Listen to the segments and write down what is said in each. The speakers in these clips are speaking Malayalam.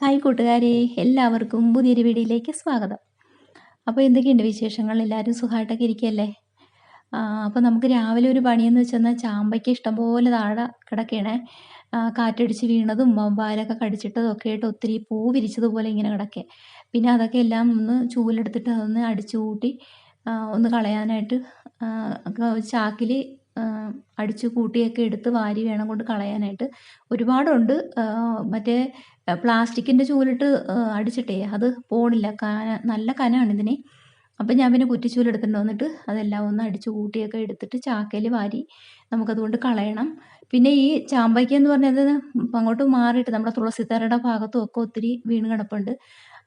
ഹായ് കൂട്ടുകാരെ എല്ലാവർക്കും പുതിയൊരു വീഡിയോയിലേക്ക് സ്വാഗതം. അപ്പോൾ എന്തൊക്കെയുണ്ട് വിശേഷങ്ങൾ? എല്ലാവരും സുഖമായിട്ടൊക്കെ ഇരിക്കുകയല്ലേ? അപ്പോൾ നമുക്ക് രാവിലെ ഒരു പണിയെന്ന് വെച്ചെന്നാൽ ചാമ്പയ്ക്ക് ഇഷ്ടംപോലെ താഴെ കിടക്കണേ കാറ്റടിച്ച് വീണതും വമ്പാലൊക്കെ കടിച്ചിട്ടതും ഒക്കെ ആയിട്ട് ഒത്തിരി പൂ വിരിച്ചതുപോലെ ഇങ്ങനെ കിടക്കേ പിന്നെ അതൊക്കെ എല്ലാം ഒന്ന് ചൂലെടുത്തിട്ട് അതൊന്ന് അടിച്ചു കൂട്ടി ഒന്ന് കളയാനായിട്ട് ചാക്കിൽ അടിച്ചു കൂട്ടിയൊക്കെ എടുത്ത് വാരി വേണം കൊണ്ട് കളയാനായിട്ട്. ഒരുപാടുണ്ട്. മറ്റേ പ്ലാസ്റ്റിക്കിന്റെ ചൂലിട്ട് അടിച്ചിട്ടേ അത് പോണില്ല. കന നല്ല കനമാണ് ഇതിന്. അപ്പം ഞാൻ പിന്നെ കുറ്റിച്ചൂൽ എടുത്തിട്ട് വന്നിട്ട് അതെല്ലാം ഒന്ന് അടിച്ചു കൂട്ടിയൊക്കെ എടുത്തിട്ട് ചാക്കയിൽ വാരി നമുക്കതുകൊണ്ട് കളയണം. പിന്നെ ഈ ചാമ്പയ്ക്ക എന്ന് പറഞ്ഞത് അങ്ങോട്ട് മാറിയിട്ട് നമ്മുടെ തുളസിത്തറയുടെ ഭാഗത്തും ഒക്കെ ഒത്തിരി വീണ് കിടപ്പുണ്ട്.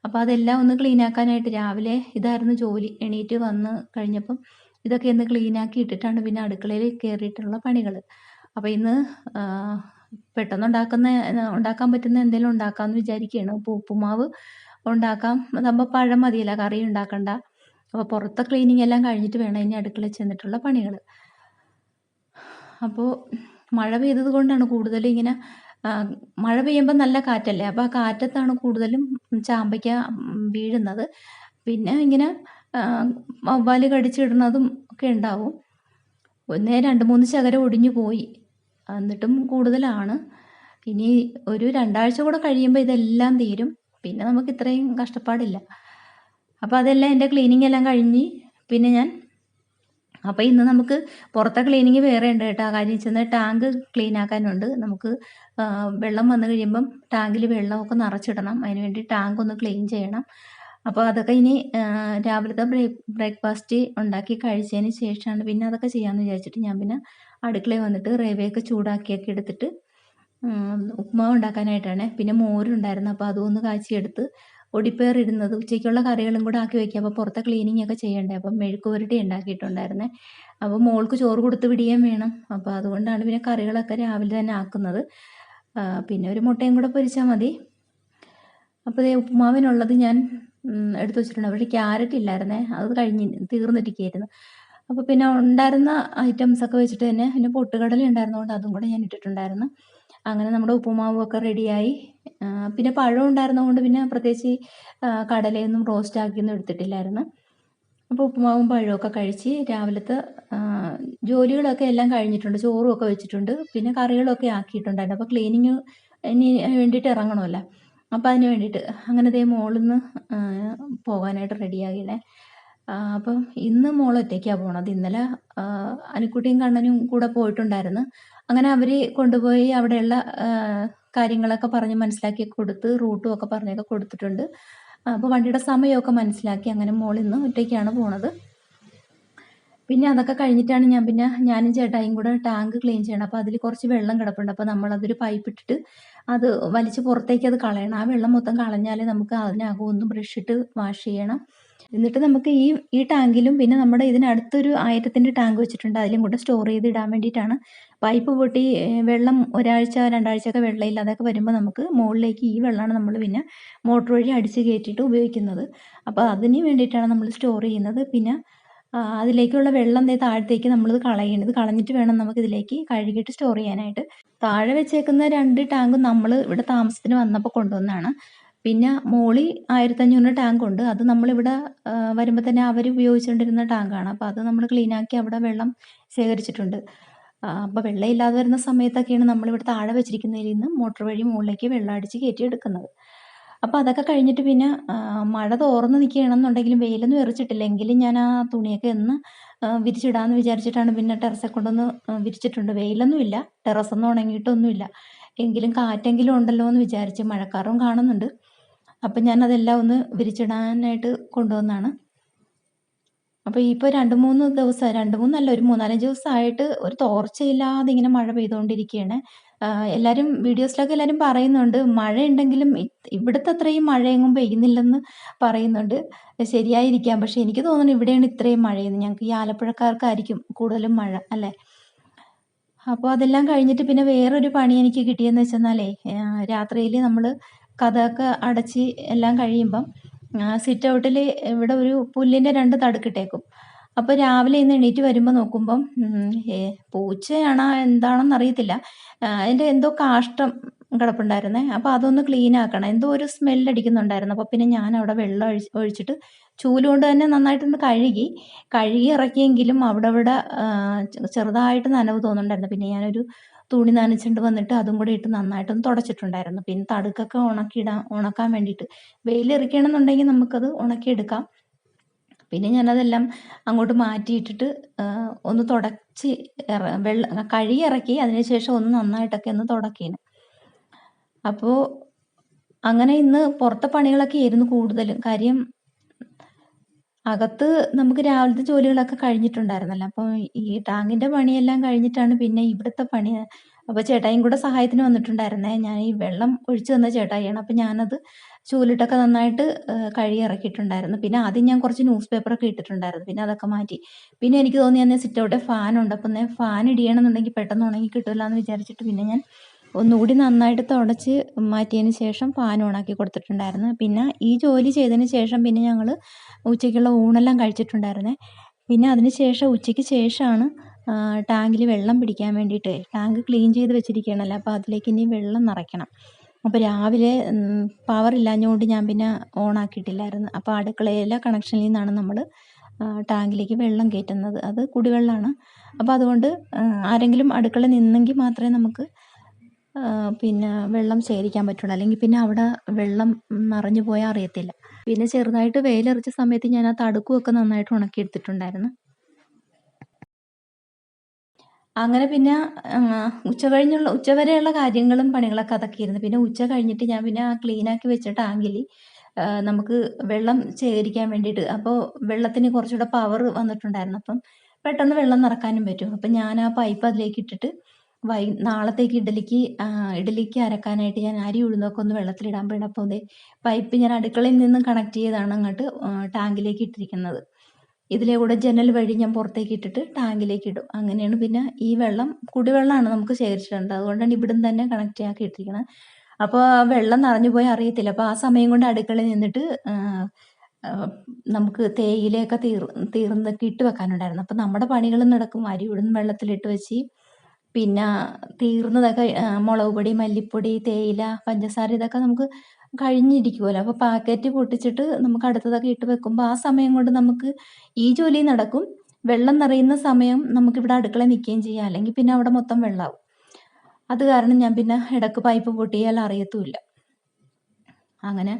അപ്പോൾ അതെല്ലാം ഒന്ന് ക്ലീനാക്കാനായിട്ട് രാവിലെ ഇതായിരുന്നു ജോലി. എണീറ്റ് വന്ന് കഴിഞ്ഞപ്പം ഇതൊക്കെ ഒന്ന് ക്ലീനാക്കി ഇട്ടിട്ടാണ് പിന്നെ അടുക്കളയിൽ കയറിയിട്ടുള്ള പണികൾ അപ്പോൾ ഇന്ന് പെട്ടെന്ന് ഉണ്ടാക്കുന്ന ഉണ്ടാക്കാൻ പറ്റുന്ന എന്തെങ്കിലും ഉണ്ടാക്കാമെന്ന് വിചാരിക്കുകയാണ് അപ്പോൾ ഉപ്പുമാവ് ഉണ്ടാക്കാം. നമ്മൾ പഴം മതിയല്ല കറി ഉണ്ടാക്കണ്ട. അപ്പോൾ പുറത്തെ ക്ലീനിങ് എല്ലാം കഴിഞ്ഞിട്ട് വേണം ഇനി അടുക്കളയിൽ ചെന്നിട്ടുള്ള പണികൾ അപ്പോൾ മഴ പെയ്തത് കൊണ്ടാണ് കൂടുതലും ഇങ്ങനെ മഴ പെയ്യുമ്പോൾ നല്ല കാറ്റല്ലേ? അപ്പോൾ ആ കാറ്റത്താണ് കൂടുതലും ചാമ്പയ്ക്ക വീഴുന്നത്. പിന്നെ ഇങ്ങനെ ആ, വവ്വാൽ കടിച്ചിടുന്നതും ഒക്കെ ഉണ്ടാവും. ഒന്നേ രണ്ട് മൂന്ന് ശകരം ഒടിഞ്ഞു പോയി. എന്നിട്ടും കൂടുതലാണ്. ഇനി ഒരു രണ്ടാഴ്ച കൂടെ കഴിയുമ്പോൾ ഇതെല്ലാം തീരും. പിന്നെ നമുക്ക് ഇത്രയും കഷ്ടപ്പാടില്ല. അപ്പോൾ അതെല്ലാം എന്റെ ക്ലീനിങ് എല്ലാം കഴിഞ്ഞ് പിന്നെ ഞാൻ അപ്പോൾ ഇന്ന് നമുക്ക് പുറത്തെ ക്ലീനിങ് വേറെ ഉണ്ട് കേട്ടോ. കാര്യം ചെന്ന് ടാങ്ക് ക്ലീൻ ആക്കാനുണ്ട്. നമുക്ക് വെള്ളം വന്നു കഴിയുമ്പം ടാങ്കിൽ വെള്ളമൊക്കെ നിറച്ചിടണം. അതിന് വേണ്ടി ടാങ്ക് ഒന്ന് ക്ലീൻ ചെയ്യണം. അപ്പോൾ അതൊക്കെ ഇനി രാവിലത്തെ ബ്രേക്ക് ബ്രേക്ക്ഫാസ്റ്റ് ഉണ്ടാക്കി കഴിച്ചതിന് ശേഷമാണ് പിന്നെ അതൊക്കെ ചെയ്യാമെന്ന് വിചാരിച്ചിട്ട് ഞാൻ പിന്നെ അടുക്കളയിൽ വന്നിട്ട് റവയൊക്കെ ചൂടാക്കിയൊക്കെ എടുത്തിട്ട് ഉപ്മാവ് ഉണ്ടാക്കാനായിട്ടാണ്. പിന്നെ മോരുണ്ടായിരുന്നു. അപ്പോൾ ഒന്ന് കാച്ചിയെടുത്ത് ഒടിപ്പേറിരുന്നത് ഉച്ചയ്ക്കുള്ള കറികളും കൂടെ ആക്കി വയ്ക്കുക അപ്പോൾ പുറത്തെ ക്ലീനിങ് ഒക്കെ ചെയ്യണ്ടേ. അപ്പം മെഴുക്ക് പുരട്ടി ഉണ്ടാക്കിയിട്ടുണ്ടായിരുന്നേ. അപ്പോൾ മോൾക്ക് ചോറ് കൊടുത്ത് പിടിയേം വേണം. അപ്പോൾ അതുകൊണ്ടാണ് പിന്നെ കറികളൊക്കെ രാവിലെ തന്നെ ആക്കുന്നത്. പിന്നെ ഒരു മുട്ടയും കൂടെ പൊരിച്ചാൽ മതി. അപ്പോൾ ഉപ്പുമാവിനുള്ളത് ഞാൻ എടുത്ത് വെച്ചിട്ടുണ്ട്. പക്ഷേ ക്യാരറ്റ് ഇല്ലായിരുന്നേ. അത് കഴിഞ്ഞ് തീർന്നിട്ടിരിക്കുകയായിരുന്നു അപ്പോൾ പിന്നെ ഉണ്ടായിരുന്ന ഐറ്റംസ് ഒക്കെ വെച്ചിട്ട് തന്നെ പിന്നെ പൊട്ടുകടല ഉണ്ടായിരുന്നതുകൊണ്ട് അതും കൂടെ ഞാൻ ഇട്ടിട്ടുണ്ടായിരുന്നു. അങ്ങനെ നമ്മുടെ ഉപ്പുമാവൊക്കെ റെഡിയായി പിന്നെ പഴം ഉണ്ടായിരുന്നതുകൊണ്ട് പിന്നെ പ്രത്യേകിച്ച് കടലയൊന്നും റോസ്റ്റ് ആക്കിയൊന്നും എടുത്തിട്ടില്ലായിരുന്നു. അപ്പോൾ ഉപ്പുമാവും പഴമൊക്കെ കഴിച്ച് രാവിലത്തെ ജോലികളൊക്കെ എല്ലാം കഴിഞ്ഞിട്ടുണ്ട്. ചോറും ഒക്കെ വെച്ചിട്ടുണ്ട്. പിന്നെ കറികളൊക്കെ ആക്കിയിട്ടുണ്ടായിരുന്നു. അപ്പോൾ ക്ലീനിങ് ഇനി വേണ്ടിയിട്ട് ഇറങ്ങണമല്ലോ. അപ്പോൾ അതിന് വേണ്ടിയിട്ട് അങ്ങനെ ദേ മോളിന്ന് പോകാനായിട്ട് റെഡിയാകിണേ അപ്പം ഇന്ന് മോൾ ഒറ്റയ്ക്കാണ് പോണത്. ഇന്നലെ അനുക്കുട്ടിയും കണ്ണനും കൂടെ പോയിട്ടുണ്ടായിരുന്നു. അങ്ങനെ അവർ കൊണ്ടുപോയി അവിടെയുള്ള കാര്യങ്ങളൊക്കെ പറഞ്ഞ് മനസ്സിലാക്കി കൊടുത്ത് റൂട്ടും ഒക്കെ പറഞ്ഞൊക്കെ കൊടുത്തിട്ടുണ്ട്. അപ്പോൾ വണ്ടിയുടെ സമയമൊക്കെ മനസ്സിലാക്കി അങ്ങനെ മോൾ ഇന്ന് ഒറ്റയ്ക്കാണ് പോണത്. പിന്നെ അതൊക്കെ കഴിഞ്ഞിട്ടാണ് ഞാൻ പിന്നെ ഞാനും ചേട്ടായും കൂടെ ടാങ്ക് ക്ലീൻ ചെയ്യണം. അപ്പോൾ അതിൽ കുറച്ച് വെള്ളം കിടപ്പുണ്ട്. അപ്പോൾ നമ്മളതൊരു പൈപ്പ് ഇട്ടിട്ട് അത് വലിച്ച് പുറത്തേക്ക് അത് കളയണം. ആ വെള്ളം മൊത്തം കളഞ്ഞാലേ നമുക്ക് അതിനകം ഒന്ന് ബ്രഷ് ഇട്ട് വാഷ് ചെയ്യണം. എന്നിട്ട് നമുക്ക് ഈ ഈ ടാങ്കിലും പിന്നെ നമ്മുടെ ഇതിനടുത്തൊരു ആയിരത്തിന്റെ ടാങ്ക് വെച്ചിട്ടുണ്ട്. അതിലും കൂടെ സ്റ്റോർ ചെയ്ത് ഇടാൻ വേണ്ടിയിട്ടാണ്. പൈപ്പ് പൊട്ടി വെള്ളം ഒരാഴ്ച രണ്ടാഴ്ചയൊക്കെ വെള്ളമില്ലാതൊക്കെ വരുമ്പോൾ നമുക്ക് മുകളിലേക്ക് ഈ വെള്ളമാണ് നമ്മൾ പിന്നെ മോട്ടോർ വഴി അടിച്ച് കയറ്റിയിട്ട് ഉപയോഗിക്കുന്നത്. അപ്പോൾ അതിന് വേണ്ടിയിട്ടാണ് നമ്മൾ സ്റ്റോർ ചെയ്യുന്നത്. പിന്നെ അതിലേക്കുള്ള വെള്ളം ദേ താഴത്തേക്ക് നമ്മളിത് കളയണം ഇത് കളഞ്ഞിട്ട് വേണം നമുക്ക് ഇതിലേക്ക് കഴുകിയിട്ട് സ്റ്റോർ ചെയ്യാനായിട്ട്. താഴെ വെച്ചേക്കുന്ന രണ്ട് ടാങ്ക് നമ്മൾ ഇവിടെ താമസത്തിന് വന്നപ്പോൾ കൊണ്ടുവന്നതാണ്. പിന്നെ മോളി ആയിരത്തഞ്ഞൂറിന്റെ ടാങ്ക് ഉണ്ട്. അത് നമ്മളിവിടെ വരുമ്പോൾ തന്നെ അവർ ഉപയോഗിച്ചുകൊണ്ടിരുന്ന ടാങ്കാണ്. അപ്പോൾ അത് നമ്മൾ ക്ലീനാക്കി അവിടെ വെള്ളം ശേഖരിച്ചിട്ടുണ്ട്. അപ്പോൾ വെള്ളം ഇല്ലാതെ വരുന്ന സമയത്തൊക്കെയാണ് നമ്മളിവിടെ താഴെ വെച്ചിരിക്കുന്നതിൽ നിന്ന് മോട്ടോർ വഴി മുകളിലേക്ക് വെള്ളം അടിച്ച് കയറ്റി എടുക്കുന്നത് അപ്പോൾ അതൊക്കെ കഴിഞ്ഞിട്ട് പിന്നെ മഴ തോർന്ന് നിൽക്കുകയാണെന്നുണ്ടെങ്കിലും വെയിലൊന്നും എറിച്ചിട്ടില്ല. എങ്കിലും ഞാൻ ആ തുണിയൊക്കെ ഒന്ന് ആ, വിരിച്ചിടാമെന്ന് വിചാരിച്ചിട്ടാണ് പിന്നെ ടെറസിൽ കൊണ്ടൊന്ന് വിരിച്ചിട്ടുണ്ട്. വെയിലൊന്നുമില്ല ടെറസൊന്നും ഉണങ്ങിയിട്ടൊന്നുമില്ല. എങ്കിലും കാറ്റെങ്കിലും ഉണ്ടല്ലോ എന്ന് വിചാരിച്ച് മഴക്കാറും കാണുന്നുണ്ട്. അപ്പം ഞാൻ അതെല്ലാം ഒന്ന് വിരിച്ചിടാനായിട്ട് കൊണ്ടുവന്നാണ്. അപ്പോൾ ഇപ്പോൾ രണ്ട് മൂന്ന് ദിവസം രണ്ട് മൂന്നല്ല ഒരു മൂന്നാലഞ്ച് ദിവസമായിട്ട് ഒരു തോർച്ചയില്ലാതെ ഇങ്ങനെ മഴ പെയ്തുകൊണ്ടിരിക്കുകയാണ്. എല്ലാവരും വീഡിയോസിലൊക്കെ എല്ലാവരും പറയുന്നുണ്ട് മഴ ഉണ്ടെങ്കിലും ഇ- ഇവിടുത്തെ അത്രയും മഴയെങ്ങും പെയ്യുന്നില്ലെന്ന് പറയുന്നുണ്ട്. ശരിയായിരിക്കാം. പക്ഷെ എനിക്ക് തോന്നുന്നു ഇവിടെയാണ് ഇത്രയും മഴയെന്ന് ഞങ്ങൾക്ക് ഈ ആലപ്പുഴക്കാർക്കായിരിക്കും കൂടുതലും മഴ അല്ലേ? അപ്പോൾ അതെല്ലാം കഴിഞ്ഞിട്ട് പിന്നെ വേറൊരു പണി എനിക്ക് കിട്ടിയെന്ന് വെച്ചെന്നാലേ രാത്രിയിൽ നമ്മൾ കഥയൊക്കെ അടച്ച് എല്ലാം കഴിയുമ്പം സിറ്റ് ഔട്ടിൽ ഇവിടെ ഒരു പുല്ലിന്റെ രണ്ട് തടുക്കിട്ടേക്കും അപ്പോൾ രാവിലെ ഇന്ന് എണീറ്റ് വരുമ്പോൾ നോക്കുമ്പം പൂച്ചയാണോ എന്താണെന്ന് അറിയത്തില്ല. അതിന്റെ എന്തോ കാഷ്ടം കിടപ്പുണ്ടായിരുന്നേ. അപ്പോൾ അതൊന്ന് ക്ലീൻ ആക്കണം. എന്തോ ഒരു സ്മെല്ല് അടിക്കുന്നുണ്ടായിരുന്നു. അപ്പോൾ പിന്നെ ഞാൻ അവിടെ വെള്ളം ഒഴി ഒഴിച്ചിട്ട് ചൂലുകൊണ്ട് തന്നെ നന്നായിട്ടൊന്ന് കഴുകി കഴുകി ഇറക്കിയെങ്കിലും അവിടെ അവിടെ ചെറുതായിട്ട് നനവ് തോന്നുന്നുണ്ടായിരുന്നു. പിന്നെ ഞാനൊരു തുണി നനച്ചിട്ട് വന്നിട്ട് അതും കൂടി ഇട്ട് നന്നായിട്ടൊന്ന് തുടച്ചിട്ടുണ്ടായിരുന്നു. പിന്നെ തടുക്കൊക്കെ ഉണക്കിയിടാൻ ഉണക്കാൻ വേണ്ടിയിട്ട്. വെയിലിറക്കണമെന്നുണ്ടെങ്കിൽ നമുക്കത് ഉണക്കിയെടുക്കാം. പിന്നെ ഞാനതെല്ലാം അങ്ങോട്ട് മാറ്റിയിട്ടിട്ട് ഒന്ന് തുടച്ച് വെള്ളം കഴുകി ഇറക്കി അതിന് ശേഷം ഒന്ന് നന്നായിട്ടൊക്കെ ഒന്ന് തുടക്കിന്. അപ്പോൾ അങ്ങനെ ഇന്ന് പുറത്തെ പണികളൊക്കെ ആയിരുന്നു കൂടുതലും. കാര്യം അകത്ത് നമുക്ക് രാവിലത്തെ ജോലികളൊക്കെ കഴിഞ്ഞിട്ടുണ്ടായിരുന്നല്ലോ. അപ്പോൾ ഈ ടാങ്കിന്റെ പണിയെല്ലാം കഴിഞ്ഞിട്ടാണ് പിന്നെ ഇവിടുത്തെ പണി. അപ്പോൾ ചേട്ടായും കൂടെ സഹായത്തിന് വന്നിട്ടുണ്ടായിരുന്നേ. ഞാൻ ഈ വെള്ളം ഒഴിച്ചു തന്ന ചേട്ടായിയാണ്. അപ്പോൾ ഞാനത് ചൂലിട്ടൊക്കെ നന്നായിട്ട് കഴുകി ഇറക്കിയിട്ടുണ്ടായിരുന്നു. പിന്നെ ആദ്യം ഞാൻ കുറച്ച് ന്യൂസ് പേപ്പറൊക്കെ ഇട്ടിട്ടുണ്ടായിരുന്നു. പിന്നെ അതൊക്കെ മാറ്റി. പിന്നെ എനിക്ക് തോന്നി അന്നേ സിറ്റ് ഔട്ട് ഫാൻ ഉണ്ട്. അപ്പം ഫാൻ ഇടിയണമെന്നുണ്ടെങ്കിൽ പെട്ടെന്ന് ഉണങ്ങി കിട്ടില്ല എന്ന് വിചാരിച്ചിട്ട് പിന്നെ ഞാൻ ഒന്നുകൂടി നന്നായിട്ട് തുടച്ച് മാറ്റിയതിന് ശേഷം ഫാൻ ഓണാക്കി കൊടുത്തിട്ടുണ്ടായിരുന്നു. പിന്നെ ഈ ജോലി ചെയ്തതിന് ശേഷം പിന്നെ ഞങ്ങൾ ഉച്ചയ്ക്കുള്ള ഊണെല്ലാം കഴിച്ചിട്ടുണ്ടായിരുന്നേ. പിന്നെ അതിന് ശേഷം ഉച്ചയ്ക്ക് ശേഷമാണ് ടാങ്കിൽ വെള്ളം പിടിക്കാൻ വേണ്ടിയിട്ട് ടാങ്ക് ക്ലീൻ ചെയ്ത് വെച്ചിരിക്കുകയാണല്ലോ. അപ്പോൾ അതിലേക്ക് ഇനി വെള്ളം നിറയ്ക്കണം. അപ്പോൾ രാവിലെ പവർ ഇല്ലാഞ്ഞുകൊണ്ട് ഞാൻ പിന്നെ ഓൺ ആക്കിയിട്ടില്ലായിരുന്നു. അപ്പോൾ അടുക്കളയിലെ കണക്ഷനിൽ നിന്നാണ് നമ്മൾ ടാങ്കിലേക്ക് വെള്ളം കയറ്റുന്നത്. അത് കുടിവെള്ളമാണ് അപ്പോൾ അതുകൊണ്ട് ആരെങ്കിലും അടുക്കള നിന്നെങ്കിൽ മാത്രമേ നമുക്ക് പിന്നെ വെള്ളം ശേഖരിക്കാൻ പറ്റുള്ളൂ. അല്ലെങ്കിൽ പിന്നെ അവിടെ വെള്ളം നിറഞ്ഞു പോയാൽ അറിയത്തില്ല. പിന്നെ ചെറുതായിട്ട് വെയിലറിച്ച സമയത്ത് ഞാൻ ആ തടുക്കുമൊക്കെ നന്നായിട്ട് ഉണക്കിയെടുത്തിട്ടുണ്ടായിരുന്നു. അങ്ങനെ പിന്നെ ഉച്ച കഴിഞ്ഞുള്ള ഉച്ചവരെയുള്ള കാര്യങ്ങളും പണികളൊക്കെ അതൊക്കെ ഇരുന്നു പിന്നെ ഉച്ച കഴിഞ്ഞിട്ട് ഞാൻ പിന്നെ ആ ക്ലീനാക്കി വെച്ച ടാങ്കിൽ നമുക്ക് വെള്ളം ശേഖരിക്കാൻ വേണ്ടിയിട്ട് അപ്പോൾ വെള്ളത്തിന് കുറച്ചുകൂടെ പവർ വന്നിട്ടുണ്ടായിരുന്നു. അപ്പം പെട്ടെന്ന് വെള്ളം നിറക്കാനും പറ്റും. അപ്പം ഞാൻ ആ പൈപ്പ് അതിലേക്ക് ഇട്ടിട്ട് വൈ നാളത്തേക്ക് ഇഡലിക്ക് ഇഡലിക്ക് അരക്കാനായിട്ട് ഞാൻ അരി ഉഴുന്നൊക്കെ ഒന്ന് വെള്ളത്തിലിടാൻ ദേ പൈപ്പ് ഞാൻ അടുക്കളയിൽ നിന്നും കണക്ട് ചെയ്താണ് അങ്ങോട്ട് ടാങ്കിലേക്ക് ഇട്ടിരിക്കുന്നത്. ഇതിലെ കൂടെ ജനൽ വഴി ഞാൻ പുറത്തേക്ക് ഇട്ടിട്ട് ടാങ്കിലേക്ക് ഇടും. അങ്ങനെയാണ് പിന്നെ ഈ വെള്ളം കുടിവെള്ളമാണ് നമുക്ക് ശേഖരിച്ചിട്ടുണ്ട് അതുകൊണ്ടാണ് ഇവിടുന്ന് തന്നെ കണക്ട് ആക്കി ഇട്ടിരിക്കുന്നത് അപ്പോൾ വെള്ളം നിറഞ്ഞു പോയി അറിയത്തില്ല. അപ്പോൾ ആ സമയം കൊണ്ട് അടുക്കളയിൽ നിന്നിട്ട് നമുക്ക് തേയിലയൊക്കെ തീർ തീർന്നൊക്കെ ഇട്ട് വെക്കാനുണ്ടായിരുന്നു. അപ്പോൾ നമ്മുടെ പണികൾ നടക്കും. അരി ഇവിടുന്ന് വെള്ളത്തിലിട്ട് വെച്ച് പിന്നെ തീർന്നതൊക്കെ മുളക് പൊടി മല്ലിപ്പൊടി തേയില പഞ്ചസാര ഇതൊക്കെ നമുക്ക് കഴിഞ്ഞിരിക്കുമല്ലോ അപ്പോൾ പാക്കറ്റ് പൊട്ടിച്ചിട്ട് നമുക്ക് അടുത്തതൊക്കെ ഇട്ട് വെക്കുമ്പോൾ ആ സമയം കൊണ്ട് നമുക്ക് ഈ ജോലി നടക്കും. വെള്ളം നിറയുന്ന സമയം നമുക്ക് ഇവിടെ അടുക്കള നിൽക്കുകയും ചെയ്യാം. അല്ലെങ്കിൽ പിന്നെ അവിടെ മൊത്തം വെള്ളമാവും അത് കാരണം ഞാൻ പിന്നെ ഇടയ്ക്ക് പൈപ്പ് പൊട്ടിയാൽ അറിയത്തുമില്ല. അങ്ങനെ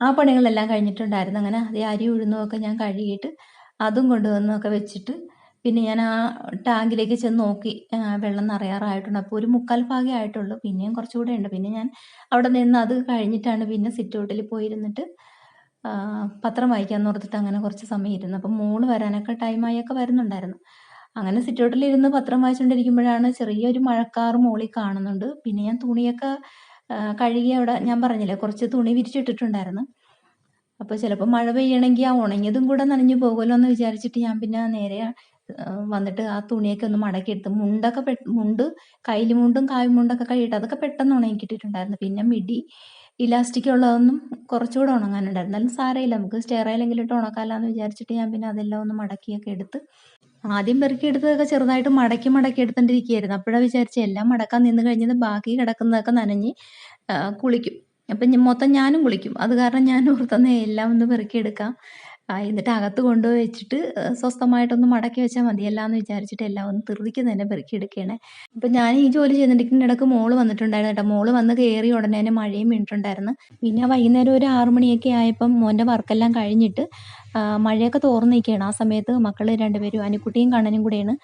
ആ പണികളെല്ലാം കഴിഞ്ഞിട്ടുണ്ടായിരുന്നു. അങ്ങനെ അതേ അരി ഉഴുന്നൊക്കെ ഞാൻ കഴുകിയിട്ട് അതും കൊണ്ടുവന്നൊക്കെ വെച്ചിട്ട് പിന്നെ ഞാൻ ആ ടാങ്കിലേക്ക് ചെന്ന് നോക്കി. വെള്ളം നിറയാറായിട്ടുണ്ട്. അപ്പോൾ ഒരു മുക്കാൽ ഭാഗം ആയിട്ടുള്ളൂ. പിന്നെയും കുറച്ചുകൂടെ ഉണ്ട്. പിന്നെ ഞാൻ അവിടെ നിന്ന് അത് കഴിഞ്ഞിട്ടാണ് പിന്നെ സിറ്റ് ഔട്ടിൽ പോയിരുന്നിട്ട് പത്രം വായിക്കാൻ ഓർത്തിട്ട് അങ്ങനെ കുറച്ച് സമയം ഇരുന്നു അപ്പം മോൾ വരാനൊക്കെ ടൈമായൊക്കെ വരുന്നുണ്ടായിരുന്നു. അങ്ങനെ സിറ്റ് ഔട്ടിൽ ഇരുന്ന് പത്രം വായിച്ചുകൊണ്ടിരിക്കുമ്പോഴാണ് ചെറിയൊരു മഴക്കാർ മോളിൽ കാണുന്നുണ്ട്. പിന്നെ ഞാൻ തുണിയൊക്കെ കഴുകി അവിടെ ഞാൻ പറഞ്ഞില്ലേ കുറച്ച് തുണി വിരിച്ചിട്ടിട്ടുണ്ടായിരുന്നു. അപ്പോൾ ചിലപ്പോൾ മഴ പെയ്യണമെങ്കിൽ ആ ഉണങ്ങിയതും കൂടെ നനഞ്ഞു പോകുമല്ലോ എന്ന് വിചാരിച്ചിട്ട് ഞാൻ പിന്നെ നേരെ വന്നിട്ട് ആ തുണിയൊക്കെ ഒന്ന് മടക്കിയെടുത്ത് മുണ്ടൊക്കെ പെ മുണ്ട് കയ്യിൽ മുണ്ടും കായ് മുണ്ടൊക്കെ കഴിയിട്ട് അതൊക്കെ പെട്ടെന്ന് ഉണങ്ങിക്കിട്ടിട്ടുണ്ടായിരുന്നു പിന്നെ മിടി ഇലാസ്റ്റിക് ഉള്ളതൊന്നും കുറച്ചുകൂടെ ഉണങ്ങാനുണ്ടായിരുന്നു. എന്നാലും സാരമില്ല. നമുക്ക് സ്റ്റെയറയിലെങ്കിലും ഇട്ട് ഉണക്കാമല്ലോ വിചാരിച്ചിട്ട് ഞാൻ പിന്നെ അതെല്ലാം ഒന്ന് മടക്കിയൊക്കെ എടുത്ത് ആദ്യം പെറുക്കിയെടുത്തതൊക്കെ ചെറുതായിട്ട് മടക്കി മടക്കി എടുത്തോണ്ടിരിക്കുകയായിരുന്നു അപ്പോഴാണ് വിചാരിച്ചത് എല്ലാം മടക്കാൻ നിന്ന് കഴിഞ്ഞത് ബാക്കി കിടക്കുന്നതൊക്കെ നനഞ്ഞ് കുളിക്കും. അപ്പം മൊത്തം ഞാനും കുളിക്കും. അത് കാരണം ഞാൻ ഓർത്തന്നെ എല്ലാം ഒന്ന് പെറുക്കിയെടുക്കാം. എന്നിട്ട് അകത്ത് കൊണ്ടുപോയി വെച്ചിട്ട് സ്വസ്ഥമായിട്ടൊന്ന് മടക്കി വെച്ചാൽ മതിയല്ല എന്ന് വിചാരിച്ചിട്ട് എല്ലാം ഒന്ന് ധൃതിക്ക് തന്നെ പെറുക്കിയെടുക്കുകയാണ് അപ്പം ഞാൻ ഈ ജോലി ചെയ്തിട്ടുണ്ടെങ്കിൽ ഇടയ്ക്ക് മോൾ വന്നിട്ടുണ്ടായിരുന്നു കേട്ടോ. മോൾ വന്ന് കയറി ഉടനെ തന്നെ മഴയും വീണിട്ടുണ്ടായിരുന്നു. പിന്നെ വൈകുന്നേരം ഒരു ആറു മണിയൊക്കെ ആയപ്പം മോന്റെ വർക്കെല്ലാം കഴിഞ്ഞിട്ട് മഴയൊക്കെ തോർന്നു നിൽക്കുകയാണ് ആ സമയത്ത് മക്കൾ രണ്ടുപേരും അനുക്കുട്ടിയും കണ്ണനും കൂടെയാണ്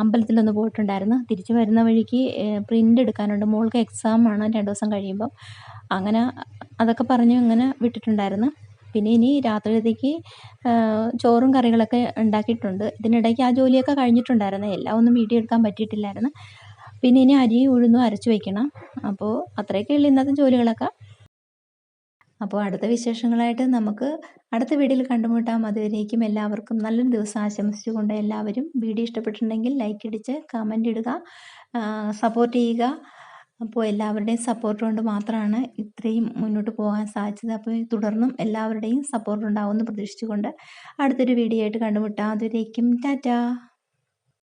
അമ്പലത്തിലൊന്ന് പോയിട്ടുണ്ടായിരുന്നു. തിരിച്ചു വരുന്ന വഴിക്ക് പ്രിന്റ് എടുക്കാനുണ്ട്. മോൾക്ക് എക്സാം ആണ് രണ്ട് ദിവസം കഴിയുമ്പം. അങ്ങനെ അതൊക്കെ പറഞ്ഞു ഇങ്ങനെ വിട്ടിട്ടുണ്ടായിരുന്നു. പിന്നെ ഇനി രാത്രിയിലത്തേക്ക് ചോറും കറികളൊക്കെ ഉണ്ടാക്കിയിട്ടുണ്ട്. ഇതിനിടയ്ക്ക് ആ ജോലിയൊക്കെ കഴിഞ്ഞിട്ടുണ്ടായിരുന്നു. എല്ലാം ഒന്നും വീഡിയോ എടുക്കാൻ പറ്റിയിട്ടില്ലായിരുന്നു. പിന്നെ ഇനി അരി ഉഴുന്നും അരച്ച് വയ്ക്കണം അപ്പോൾ അത്രയൊക്കെ ഉള്ളു ഇന്നത്തെ ജോലികളൊക്കെ. അപ്പോൾ അടുത്ത വിശേഷങ്ങളായിട്ട് നമുക്ക് അടുത്ത വീഡിയോയിൽ കണ്ടുമുട്ടാം. അതുവരേക്കും എല്ലാവർക്കും നല്ലൊരു ദിവസം ആശംസിച്ചുകൊണ്ട് എല്ലാവരും വീഡിയോ ഇഷ്ടപ്പെട്ടിട്ടുണ്ടെങ്കിൽ ലൈക്ക് അടിച്ച് കമന്റ് ഇടുക സപ്പോർട്ട് ചെയ്യുക. അപ്പോൾ എല്ലാവരുടെയും സപ്പോർട്ട് കൊണ്ട് മാത്രമാണ് ഇത്രയും മുന്നോട്ട് പോകാൻ സാധിച്ചത്. അപ്പോൾ തുടർന്നും എല്ലാവരുടെയും സപ്പോർട്ട് ഉണ്ടാവുമെന്ന് പ്രതീക്ഷിച്ചുകൊണ്ട് അടുത്തൊരു വീഡിയോ ആയിട്ട് കണ്ടുമുട്ടാം അതുവരേക്കും ടാറ്റാ.